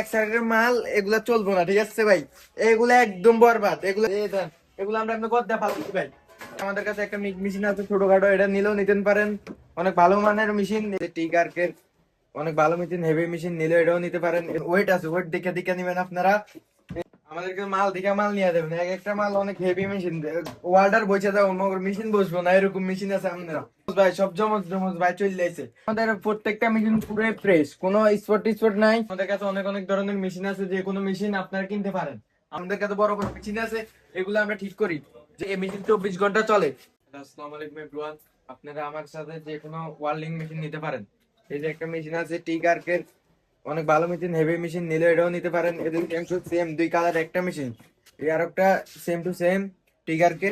এক মাল, এগুলা চলবো না, ঠিক আছে ভাই? এগুলা একদম বরবাদ, এগুলা এগুলো আমরা এমনি গদ্দা ফালছি ভাই। আমাদের কাছে একটা মেশিন আছে ছোটখাটো, এটা নিলেও নিতে পারেন। অনেক ভালো মানের মেশিন টিকার্কের অনেক ভালো মেশিন হেভি মেশিন নিলে এটাও নিতে পারেন। ওয়েট আছে, ওয়েট দেখে দেখে নেবেন আপনারা। আমাদেরকে মাল দেখে মাল নিয়ে দেবেন এক একটা মাল অনেক হেভি মেশিন ওয়ার্ডার বসে যাও মগর মেশিন বসবো না, এরকম মেশিন আছে আপনারা ভাই, সব জমজ জমজ ভাই চলে যাইছে আমাদের প্রত্যেকটা মেশিন পুরো ফ্রেশ কোনো স্পট স্পট নাই। আমাদের কাছে অনেক অনেক ধরনের মেশিন আছে, যে কোনো মেশিন আপনারা কিনতে পারেন। আমাদের কাছে বড় বড় মেশিন আছে, এগুলো আমরা ঠিক করি। যে এই মেশিন চব্বিশ ঘণ্টা চলে। আসসালামু আলাইকুম এভরিওয়ান আপনারা আমার সাথে যে কোনো ওয়ার্লিং মেশিন নিতে পারেন। এই যে একটা মেশিন আছে টিকার্কের অনেক ভালো মেশিন হেভি মেশিন নিলে এটাও নিতে পারেন। এদের সেম টু সেম দুই কালার একটা মেশিন এই আর একটা সেম টু সেম টিগারকে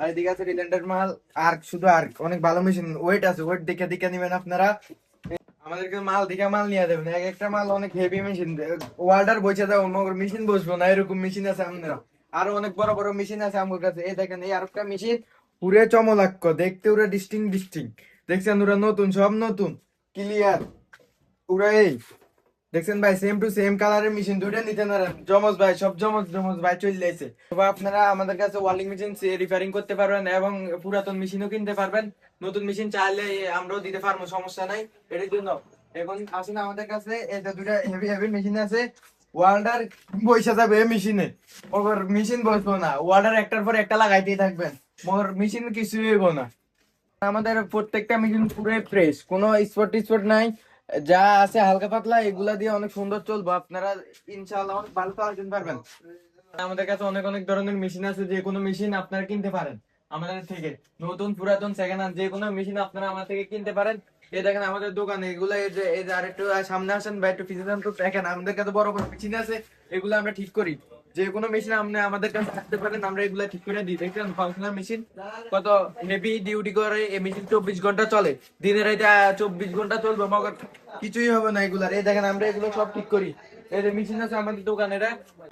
আর এদিকে আছে রিলেন্ডার মাল আর্ক শুধু আর্ক অনেক ভালো মেশিন ওয়েট আছে ওয়েট দেখে দেখে নিবেন আপনারা। আমাদেরকে মাল দেখে মাল নিয়ে দেবেন এক একটা মাল অনেক হেভি মেশিন ওয়ার্ডার বসে যাও মগর মেশিন বসবো না, এরকম মেশিন আছে আপনারা। আরও অনেক বড় বড় মেশিন আছে আমার কাছে। এই দেখেন, এই আরেকটা মেশিন পুরে চমলাক্য দেখতে ওরা ডিস্টিং ডিস্টিং দেখছেন, ওরা নতুন, সব নতুন। ক্লিয়ার ওরা এই। দেখছেন ভাই সেম টু সেম কালারের মেশিন দুইটা নিতে পারেন জমজ ভাই, সব জমজ জমজ ভাই চলে যাইছে। আপনারা আমাদের কাছে ওয়ালিং মেশিন রিপেয়ারিং করতে পারবেন এবং পুরাতন মেশিনও কিনতে পারবেন। নতুন মেশিন চাইলে আমরাও দিতে পারব, সমস্যা নাই। এটার জন্য এখন আসেন আমাদের কাছে, এটা দুইটা হেভি হেভি মেশিন আছে। ওয়ার্ল্ডার পয়সা যাবে মেশিনে ওর মেশিন বসবো না। ওয়ার্ডার একটার পর একটা লাগাইতেই থাকবেন। মোর মেশিন কিছুই হইব না। আমাদের প্রত্যেকটা মেশিন পুরো ফ্রেশ কোনো স্পট স্পট নাই। যা আছে হালকা পাতলা, এগুলা দিয়ে অনেক সুন্দর চলবো। আপনারা ইনশাআল্লাহ অনেক ভালো চালাতে পারবেন। আমাদের কাছে অনেক অনেক ধরনের মেশিন আছে, যে কোনো মেশিন আপনারা কিনতে পারেন আমাদের থেকে। নতুন, পুরাতন সেকেন্ড হ্যান্ড যে কোনো মেশিন আপনারা আমার থেকে কিনতে পারেন। এই দেখেন আমাদের দোকানে এগুলো, এই যে এই যে আরেকটু সামনে আসেন বা একটু পিছিয়ে যান, তো দেখেন আমাদের কাছে বড় বড় মেশিন আছে, এগুলো আমরা ঠিক করি। যে কোনো মেশিন আপনি আমাদের কাছে আসতে পারেন, আমরা এগুলো ঠিক করে দিই। দেখছেন ফাংশনাল মেশিন কত হেভি ডিউটি করে এই মেশিন চব্বিশ ঘণ্টা চলে। দিনের রাইতে চব্বিশ ঘণ্টা চলবে, মগর কিছুই হবে না এগুলার। এই দেখেন, আমরা এগুলো সব ঠিক করি। এই যে মেশিন আছে আমাদের দোকানে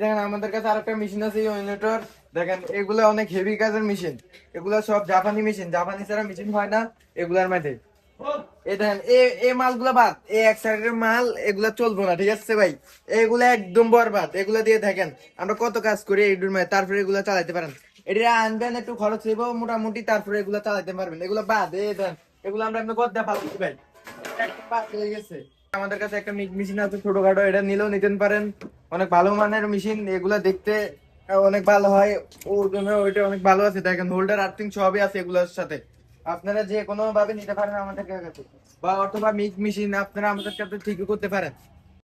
দেখেন, আমাদের কাছে আরেকটা মেশিন আছে ইউনিটর দেখেন, এগুলো অনেক হেভি কাজের মেশিন এগুলো সব জাপানি মেশিন জাপানি ছাড়া মেশিন হয় না এগুলার মধ্যে। এই দেখেন, এ মালগুলো বাদ এই এক সাইডের মাল, এগুলা চলবো না, ঠিক আছে ভাই? এগুলা একদম বরবাদ, এগুলা দিয়ে দেখেন, আমরা কত কাজ করি এইটুর মধ্যে তারপরে এগুলা চালাতে পারেন। এটা আনবেন, একটু খরচ হইব, মোটামুটি তারপরে এগুলা চালাতে পারবেন। এগুলা বাদ এই দেন এগুলো আমরা আপনার গদ্দা ফালছি ভাই। হয়ে গেছে। আমাদের কাছে একটা মেশিন আছে, ছোটখাটো, এটা নিলেও নিতে পারেন। অনেক ভালো মানের মেশিন এগুলা দেখতে অনেক ভালো হয়, ওর জন্য ওইটা অনেক ভালো আছে। দেখেন হোল্ডার আর্থিং সবই আছে এগুলোর সাথে। আপনারা যে কোনো ভাবে নিতে পারেন আমাদের কাছে বা অথবা মিক মেশিন আপনারা আমাদের কাছে ঠিকই করতে পারেন।